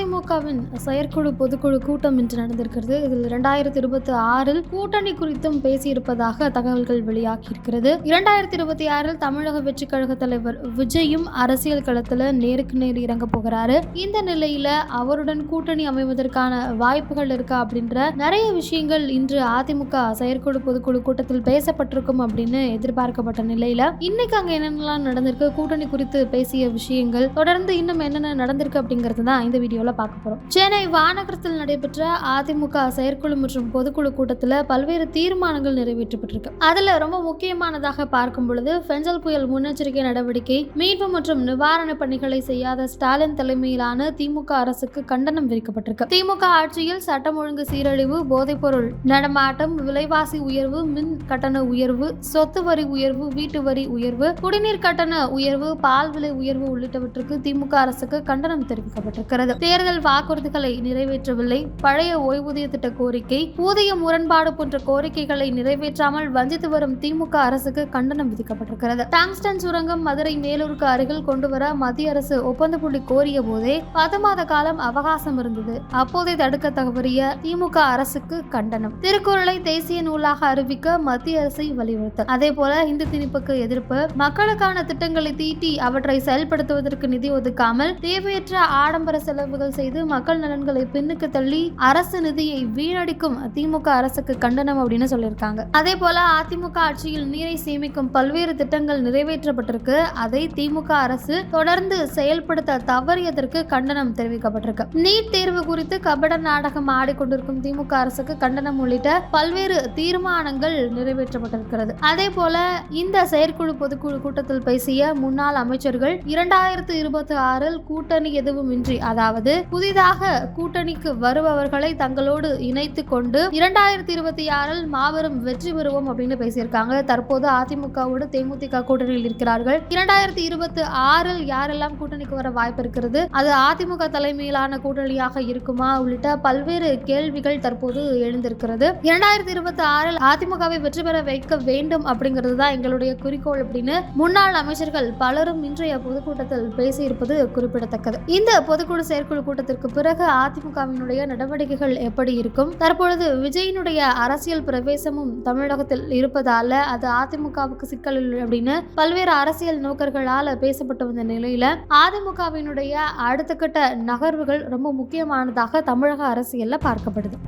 அதிமுகவின் செயற்குழு பொதுக்குழு கூட்டம் இன்று நடந்திருக்கிறது. இதில் இரண்டாயிரத்தி இருபத்தி ஆறில் கூட்டணி குறித்தும் பேசியிருப்பதாக தகவல்கள் வெளியாகியிருக்கிறது. இரண்டாயிரத்தி இருபத்தி ஆறில் தமிழக வெற்றி கழக தலைவர் விஜயும் அரசியல் களத்தில் நேருக்கு நேர் இறங்க போகிறாரு. இந்த நிலையில அவருடன் கூட்டணி அமைவதற்கான வாய்ப்புகள் இருக்கா அப்படின்ற நிறைய விஷயங்கள் இன்று அதிமுக செயற்குழு பொதுக்குழு கூட்டத்தில் பேசப்பட்டிருக்கும் அப்படின்னு எதிர்பார்க்கப்பட்ட நிலையில இன்னைக்கு அங்க என்னென்னலாம் நடந்திருக்கு கூட்டணி குறித்து பேசிய விஷயங்கள் தொடர்ந்து இன்னும் என்னென்ன நடந்திருக்கு அப்படிங்கிறது தான் இந்த வீடியோல பார்க்க போகிறோம் சென்னை வானகரத்தில் நடைபெற்ற அதிமுக செயற்குழு மற்றும் பொதுக்குழு கூட்டத்தில் பல்வேறு தீர்மானங்கள் நிறைவேற்றப்பட்டிருக்கு. அதுல ரொம்ப முக்கியமானதாக பார்க்கும் பொழுது பெஞ்சல் புயல் முன்னெச்சரிக்கை நடவடிக்கை மீட்பு மற்றும் நிவாரண பணிகளை செய்யாத ஸ்டாலின் தலைமையிலான திமுக அரசுக்கு கண்டனம் விதிக்கப்பட்டிருக்கு திமுக ஆட்சியில் சட்டம் ஒழுங்கு சீரழிவு போதைப்பொருள் நடமாட்டம் விலைவாசி உயர்வு மின் கட்டண உயர்வு சொத்து வரி உயர்வு வீட்டு வரி உயர்வு குடிநீர் கட்டண உயர்வு பால் விலை உயர்வு உள்ளிட்டவற்றுக்கு திமுக அரசுக்கு கண்டனம் தெரிவிக்கப்பட்டிருக்கிறது. தேர்தல் வாக்குறுதிகளை நிறைவேற்றவில்லை. பழைய ஓய்வூதிய திட்ட கோரிக்கை ஊதிய முரண்பாடு போன்ற கோரிக்கைகளை நிறைவேற்றாமல் வஞ்சித்து வரும் திமுக அரசுக்கு கண்டனம் விதிக்கப்பட்டிருக்கிறது. டாங்ஸ்டன் சுரங்கம் மதுரை மேலூருக்கு அருகில் கொண்டுவர மத்திய அரசு ஒப்பந்த புள்ளி கோரிய போதே பத்து மாத காலம் அவகாசம் இருந்தது. அப்போதே தடுக்க தவறிய திமுக அரசுக்கு கண்டனம். திருக்குறளை தேசிய நூலாக அறிவிக்க மத்திய அரசை வலியுறுத்தல். அதே போல இந்து திணிப்புக்கு எதிர்ப்பு மக்களுக்கான திட்டங்களை தீட்டி அவற்றை செயல்படுத்துவதற்கு நிதி ஒதுக்காமல் தேவையற்ற ஆடம்பர செலவு செலவுகள் செய்து மக்கள் நலன்களை பின்னுக்கு தள்ளி அரசு நிதியை வீணடிக்கும் திமுக அரசுக்கு கண்டனம் அப்படின்னு சொல்லியிருக்காங்க. அதே போல அதிமுக ஆட்சியில் நீரை சேமிக்கும் பல்வேறு திட்டங்கள் நிறைவேற்றப்பட்டிருக்கு. அதை திமுக அரசு தொடர்ந்து செயல்படுத்த தவறியதற்கு கண்டனம் தெரிவிக்கப்பட்டிருக்கு. நீட் தேர்வு குறித்து கபட நாடகம் ஆடிக்கொண்டிருக்கும் திமுக அரசுக்கு கண்டனம் உள்ளிட்ட பல்வேறு தீர்மானங்கள் நிறைவேற்றப்பட்டிருக்கிறது. அதே போல இந்த செயற்குழு பொதுக்குழு கூட்டத்தில் பேசிய முன்னாள் அமைச்சர்கள் இரண்டாயிரத்து இருபத்தி ஆறில் கூட்டணி எதுவும் இன்றி அதாவது புதிதாக கூட்டணிக்கு வருபவர்களை தங்களோடு இணைத்து கொண்டு இரண்டாயிரத்தி இருபத்தி ஆறில் மாபெரும் வெற்றி பெறுவோம் அப்படின்னு பேசியிருக்காங்க. தற்போது அதிமுகவோடு தேமுதிக கூட்டணியில் இருக்கிறார்கள். இரண்டாயிரத்தி இருபத்தி ஆறில் யாரெல்லாம் கூட்டணிக்கு வர வாய்ப்பு இருக்கிறது? அது அதிமுக தலைமையிலான கூட்டணியாக இருக்குமா? உள்ளிட்ட பல்வேறு கேள்விகள் தற்போது எழுந்திருக்கிறது. இரண்டாயிரத்தி இருபத்தி ஆறில் அதிமுகவை வெற்றி பெற வைக்க வேண்டும் அப்படிங்கிறது தான் எங்களுடைய குறிக்கோள் அப்படின்னு முன்னாள் அமைச்சர்கள் பலரும் இன்றைய பொதுக்கூட்டத்தில் பேசியிருப்பது குறிப்பிடத்தக்கது. இந்த பொதுக்குழு செயற்குழு கூட்டத்திற்கு பிறகு அதிமுகவினுடைய நடவடிக்கைகள் எப்படி இருக்கும்? தற்பொழுது விஜயினுடைய அரசியல் பிரவேசமும் தமிழகத்தில் இருப்பதால அது அதிமுகவுக்கு சிக்கல் அப்படின்னு பல்வேறு அரசியல் நோக்கர்களால் பேசப்பட்டு வந்த நிலையில அதிமுகவினுடைய அடுத்த கட்ட நகர்வுகள் ரொம்ப முக்கியமானதாக தமிழக அரசியல்ல பார்க்கப்படுது.